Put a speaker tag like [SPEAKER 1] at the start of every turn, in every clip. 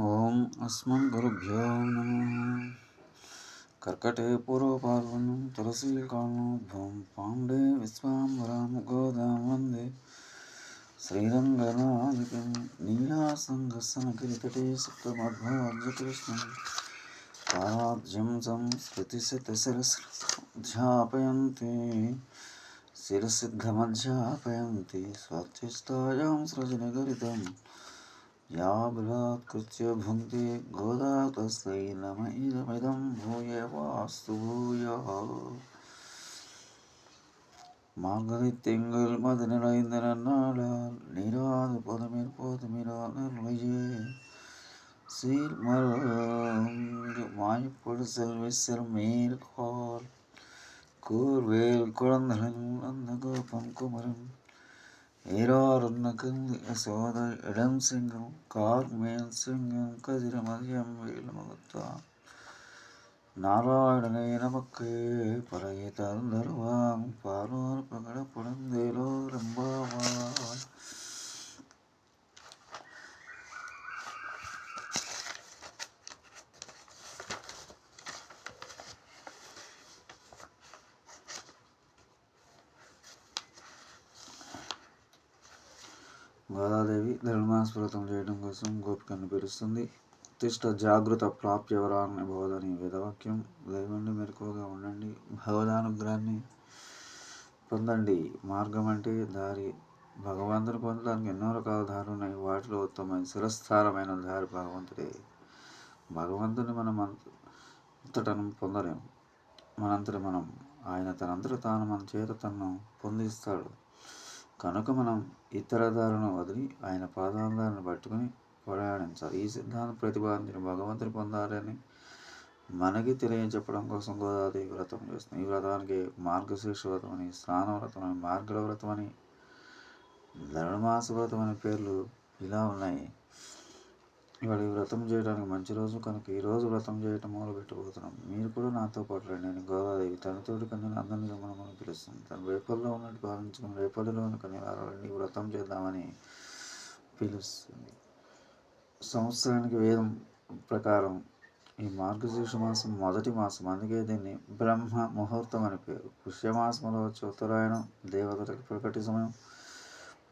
[SPEAKER 1] ఓం అస్మన్ గురుభ్యో నమ. కర్కటే పూర్వపాల్వనం తులసీకాణోద్భవం పాండే విశ్వాంబరం గోదాం వందే. శ్రీరంగనాధికం శ్రీరంగనాథికం నీలాసంగసనగిరితటే సుప్తమధ్వాజ్యకృష్ణం పారాజ్యం సంస్కృతిశతశిరస్ధ్యాపయంతి శిరసిద్ధమధ్యాపయంతి స్వాత్యుష్టాయాం సృజనగరితం. या बलात्कृत्य भुङ्क्ते गोदा तस्यै नम इदमिदं भूयवास्तु भूयः மார்கழி திங்கள் மது நிறைந்த நன்னாளால் நீராது பொதுமிர் போதுமிரா நிர்வையே சீர்மருங்கு மாய்ப்பொடு செல்வி சிறுமீர் கால் கூர்வேல் குழந்தைகளின் அந்த கோபம் குமரன் ஈராறுனக்கு சோதை இடம் சிங்கம். கார் மேல் சிங்கம். கதிரமதி அம்மையில் மகத்தான் நாராயணனை நமக்கு பழகி தந்தருவாம் பார்வார் பங்கட புலந்தேலோ ரம்பாவாய் గోదాదేవి ధర్మాస్పృతం చేయడం కోసం గోపికను పిలుస్తుంది. ఉత్తిష్ట జాగృత ప్రాప్యవరాన్ని బోధని వేదవాక్యం. లేవండి మెరుకువగా ఉండండి. భగవదానుగ్రహాన్ని పొందండి. మార్గం అంటే దారి. భగవంతుని పొందడానికి ఎన్నో రకాల దారులు ఉన్నాయి. వాటిలో ఉత్తమమైన శిరస్థారమైన దారి భగవంతుడే. భగవంతుని మనం అంతటను పొందలేము మనంతటి మనం ఆయన తనంతట తాను మన చేత తనను పొందిస్తాడు. కనుక మనం ఇతర దారులను వదిలి ఆయన పాదాలను పట్టుకుని ప్రయాణించాలి ఈ సిద్ధాంతం ప్రతిపాదించిన భగవంతుని పొందాలని మనకి తెలియజెప్పడం కోసం గోదాదేవి వ్రతం చేస్తుంది ఈ వ్రతానికి మార్గశీర్ష వ్రతం అని స్నాన వ్రతం అని మార్గల వ్రతం అని ధనుమాస వ్రతం అనే పేర్లు ఇలా ఉన్నాయి. ఇవాళ వ్రతం చేయడానికి మంచి రోజు కనుక ఈరోజు వ్రతం చేయటం మొదలు పెట్టబోతున్నాం. మీరు కూడా నాతో పాటు రండి నేను గోదాదేవి తనతోటి కన్యను అందరినీ గమనమని పిలుస్తుంది తను రేపల్లో ఉన్నట్టు భావించుకుని రేపల్లిలోని కన్యలారండి వ్రతం చేద్దామని పిలుస్తుంది. సంవత్సరానికి వేదం ప్రకారం ఈ మార్గశీర్ష మాసం మొదటి మాసం. అందుకే దీన్ని బ్రహ్మ ముహూర్తం అని పేరు. పుష్యమాసంలో వచ్చే ఉత్తరాయణం దేవతలకు ప్రకటి సమయం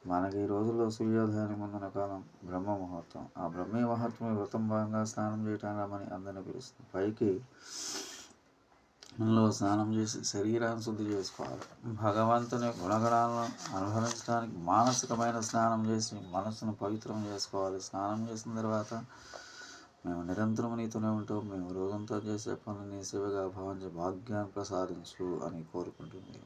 [SPEAKER 1] మనకి ఈ రోజుల్లో సూర్యోదయానికి ముందున కాలం బ్రహ్మ ముహూర్తం ఆ బ్రహ్మ ముహూర్తం వ్రతం భాగంగా స్నానం చేయటానికి రమ్మని అందరిని పిలుస్తుంది. పైకి మనలో స్నానం చేసి శరీరాన్ని శుద్ధి చేసుకోవాలి. భగవంతుని గుణగణాలను అనుభవించడానికి మానసికమైన స్నానం చేసి మనసును పవిత్రం చేసుకోవాలి. స్నానం చేసిన తర్వాత మేము నిరంతరం నీతోనే ఉంటాం. మేము రోజంతా చేసే పనులు నీ శివగా భావించే భాగ్యాన్ని ప్రసాదించు అని కోరుకుంటుంది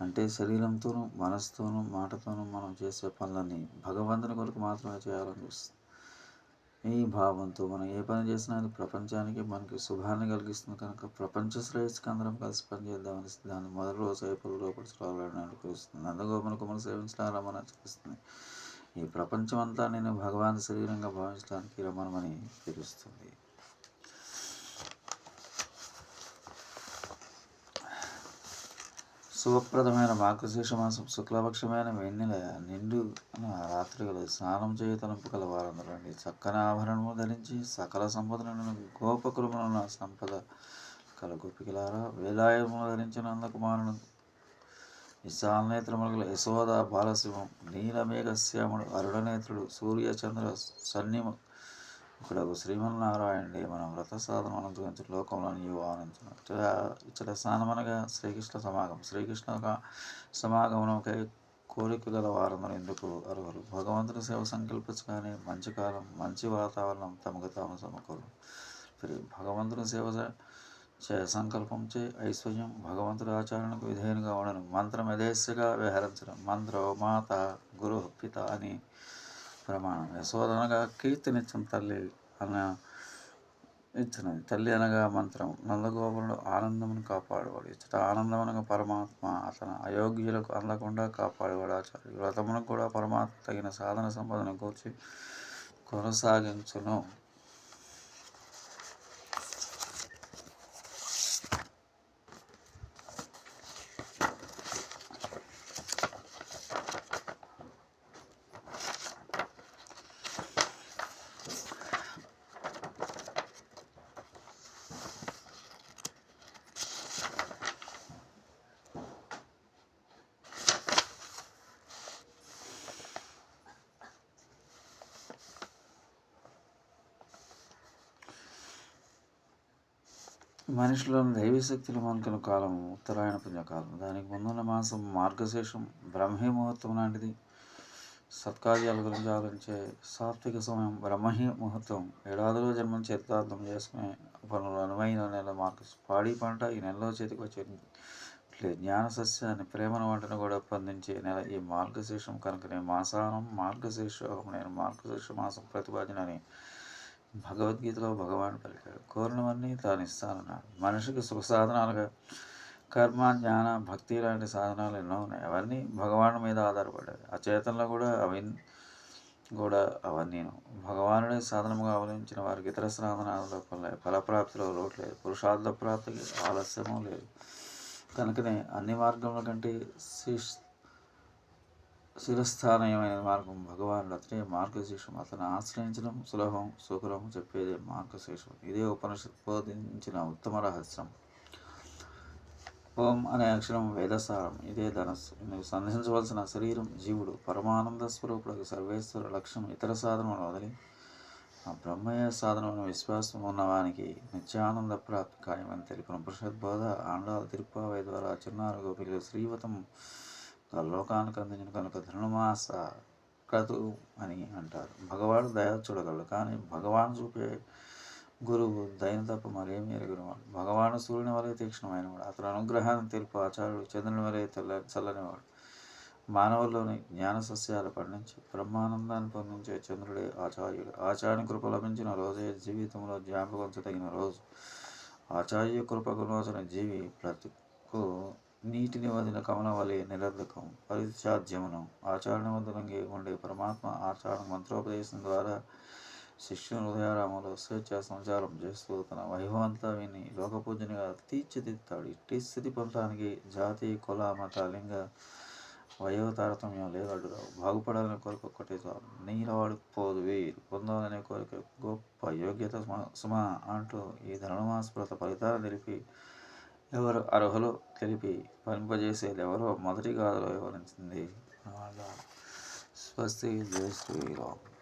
[SPEAKER 1] అంటే శరీరంతోనూ మనసుతోనూ మాటతోనూ మనం చేసే పనులన్నీ భగవంతుని కొరకు మాత్రమే చేయాలని చూస్తుంది. ఈ భావంతో మనం ఏ పని చేసినా అది ప్రపంచానికి మనకి శుభాన్ని కలిగిస్తుంది కనుక ప్రపంచ శ్రేయస్కి అందరం కలిసి పనిచేద్దామని దాన్ని మొదటి రోజు అయిపోయి లోపడుచుకోవాలని అనుకరిస్తుంది. అందుగోపన కుమరు సేవించడం రమణ చూపిస్తుంది ఈ ప్రపంచం అంతా నేను భగవాన్ శరీరంగా భావించడానికి రమణమని పిలుస్తుంది. శుభప్రదమైన మార్గశీర్ష మాసం శుక్లపక్షమైన వెన్నెల నిండు రాత్రిగల స్నానం చేయ తలంపు గల వారందరూ అండి చక్కని ఆభరణము ధరించి సకల సంపదలను గోపకులమున సంపద కల గోపికలారా వేలాయము ధరించిన అందకుమారును విశాలనేత్రములు గల యశోద బాలసింహం నీలమేఘశ్యాముడు అరుడనేత్రుడు సూర్య చంద్ర సన్నిమ ఇక్కడ శ్రీమన్నారాయణుడే మన వ్రత సాధన అనంతరించి లోకంలో నీవు ఆనందించిన ఇచ్చట స్నానమనగా శ్రీకృష్ణ సమాగం శ్రీకృష్ణ సమాగమనకై కోరిక గల వారందరూ ఎందుకు అర్హులు? భగవంతుని సేవ సంకల్పించగానే మంచి కాలం మంచి వాతావరణం తమకు తాము సమకూరు భగవంతుని సేవ చే సంకల్పం చే ఐశ్వర్యం భగవంతుడి ఆచరణకు విధేయునిగా ఉండను. మంత్రం యథేశ్యగా విహరించడం మంత్రో మాత గురు పిత అని ప్రమాణం. యశోదనగా కీర్తినిచ్చిన తల్లి అన్న ఇచ్చినది. తల్లి అనగా మంత్రం. నందగోపురుడు ఆనందమును కాపాడేవాడు. ఇచ్చట ఆనందం అనగా పరమాత్మ అతను అయోగ్యులకు అందకుండా కాపాడేవాడు. ఆచార్య వ్రతమును కూడా పరమాత్మ తగిన సాధన సంపదను కూర్చి కొనసాగించును. మనిషిలోని దైవీ శక్తులు మనకున్న కాలం ఉత్తరాయణ పుణ్యకాలం దానికి ముందున్న మాసం మార్గశేషం బ్రహ్మీ ముహూర్తం లాంటిది. సత్కార్యాల గురించి ఆలోచించే సాత్విక సమయం బ్రహ్మహి ముహూర్తం ఏడాదిలో జన్మం చరితార్థం చేసుకునే పనులు అనువైన నెల మార్గ పాడి పంట ఈ నెలలో చేతికి వచ్చే జ్ఞాన సస్యాన్ని ప్రేమను వంటను కూడా పొందించే నెల ఈ మార్గశీర్షం కనుకనే. మాసానం మార్గశీర్షం నేను మార్గశీర్ష మాసం ప్రతిపాదినని భగవద్గీతలో భగవాన్ పలికాడు. కోరినవన్నీ తాను ఇస్తానన్నాడు మనిషికి సుఖ సాధనాలుగా కర్మ జ్ఞాన భక్తి లాంటి సాధనాలు ఎన్నో ఉన్నాయి. అవన్నీ భగవాను మీద ఆధారపడ్డాయి. చేతనలో కూడా అవి కూడా అవన్నీ భగవానుడే సాధనముగా అవలంబించిన వారికి ఇతర సాధనాలలో ఫలప్రాప్తిలో లోటు లేదు. పురుషార్థ ప్రాప్తికి ఆలస్యము లేదు. కనుకనే అన్ని మార్గముల కంటే శిష్ శిరస్థానయమైన మార్గం భగవానుడు అతనే. మార్గశీర్షం అతను ఆశ్రయించడం సులభం సుఖరం చెప్పేదే మార్గశీర్షం. ఇదే ఉపనిషత్ బోధించిన ఉత్తమ రహస్యం. ఓం అనే అక్షరం వేదసారం. ఇదే ధనస్సు. నువ్వు సంధించవలసిన శరీరం జీవుడు. పరమానంద స్వరూపుడు సర్వేశ్వర లక్ష్యం ఇతర సాధనలను వదిలి ఆ బ్రహ్మయ్య సాధనమైన విశ్వాసం ఉన్నవానికి నిత్యానంద ప్రాప్తి ఖాయమని తెలిపిన. బోధ ఆండాల తిరుప్పావై ద్వారా చిన్నారు గోపికలు శ్రీవతం లోకానికి అందించిన కనుక ధనుమాస క్రతు అని అంటారు. భగవాడు దయ చూడగలడు కానీ భగవాన్ చూపే గురువు దయను తప్ప మరేమీ ఎరుగునవాడు భగవాను సూర్యుని వలె తీక్షణమైనవాడు అతని అనుగ్రహాన్ని తెలుపు ఆచార్యుడు చంద్రుని వలె తెల్ల చల్లనివాడు. మానవుల్లోని జ్ఞాన సస్యాలు పండించి బ్రహ్మానందాన్ని పొందించే చంద్రుడే ఆచార్యుడు. ఆచార్య కృప లభించిన రోజే జీవితంలో జ్ఞాపకంచదగిన రోజు. ఆచార్య కృప గుణోచన జీవి ప్రతికు నీటిని వదిన కమల వలె నిరర్ధకం పరిత్యాజ్యమును. ఆచరణ ఉండే పరమాత్మ ఆచరణ మంత్రోపదేశం ద్వారా శిష్యుని హృదయారామంలో స్వేచ్ఛ సంచారం చేస్తూ తన వైభవంతా విని లోకపూజనిగా తీర్చిదిద్దాడు ఇట్టి స్థితి పొందడానికి జాతి కుల మత లింగ వయో తారతమ్యం లేదు బాగుపడాలని కోరిక ఒక్కటే చాలు. నీలవాడు పోదు వీరు. పొందాలనే కోరిక గొప్ప యోగ్యత సుమ అంటూ ఈ ధనుమాస్పృత ఫలితాలు తెలిపి ఎవరు అర్హులు తెలిపి పంపజేసేది ఎవరో మొదటి గాథలో వివరించింది. స్వస్తి జయ శ్రీరామ్.